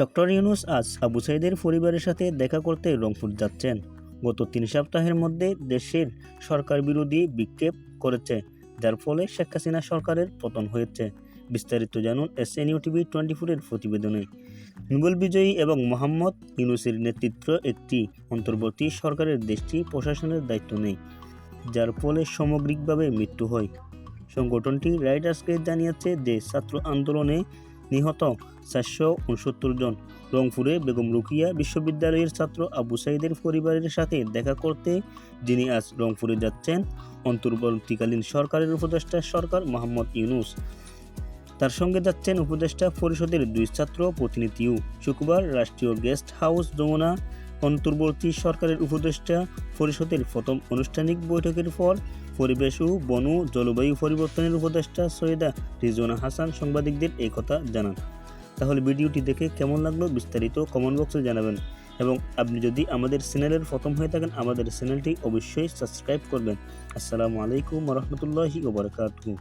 Doctor Yunus আজ আবু সাইদের পরিবারের সাথে দেখা করতে রংপুর যাচ্ছেন। গত তিন সপ্তাহের মধ্যে দেশের সরকার বিরোধী বিক্ষেপ করেছে, যার ফলে শেখ হাসিনা সরকারের পতন হয়েছে, বিস্তারিত জানুন S N U TV twenty ফোরের প্রতিবেদনে। নোবেল বিজয়ী এবং মোহাম্মদ ইউনুসের নেতৃত্ব একটি অন্তর্বর্তী সরকারের দেশটি প্রশাসনের দায়িত্ব নেই যার ফলে সামগ্রিকভাবে মৃত্যু হয়। সংগঠনটি রাইটার্সকে জানিয়েছে যে, ছাত্র আন্দোলনে নিহত চারশো উনসত্তর জন। রংপুরে বেগম রুকিয়া বিশ্ববিদ্যালয়ের ছাত্র আবু সাইদের পরিবারের সাথে দেখা করতে যিনি আজ রংপুরে যাচ্ছেন, অন্তর্বর্তীকালীন সরকারের উপদেষ্টা সরকার মোহাম্মদ ইউনুস। তার সঙ্গে যাচ্ছেন উপদেষ্টা পরিষদের দুই ছাত্র প্রতিনিধিও। শুক্রবার রাষ্ট্রীয় গেস্ট হাউস যমুনা অন্তর্বর্তী সরকারের উপদেষ্টা পরিষদের প্রথম আনুষ্ঠানিক বৈঠকের পর পরিবেশ ও বন জলবায়ু পরিবর্তনের উপদেষ্টা সৈয়দা রিজওয়ানা হাসান সাংবাদিকদের এই কথা জানান। তাহলে ভিডিওটি দেখে কেমন লাগল বিস্তারিত কমেন্ট বক্সে জানাবেন। এবং আপনি যদি আমাদের চ্যানেলের প্রথম হয়ে থাকেন, আমাদের চ্যানেলটি অবশ্যই সাবস্ক্রাইব করবেন। আসসালামু আলাইকুম রহমতুল্লাহি ওবরাকাতুহু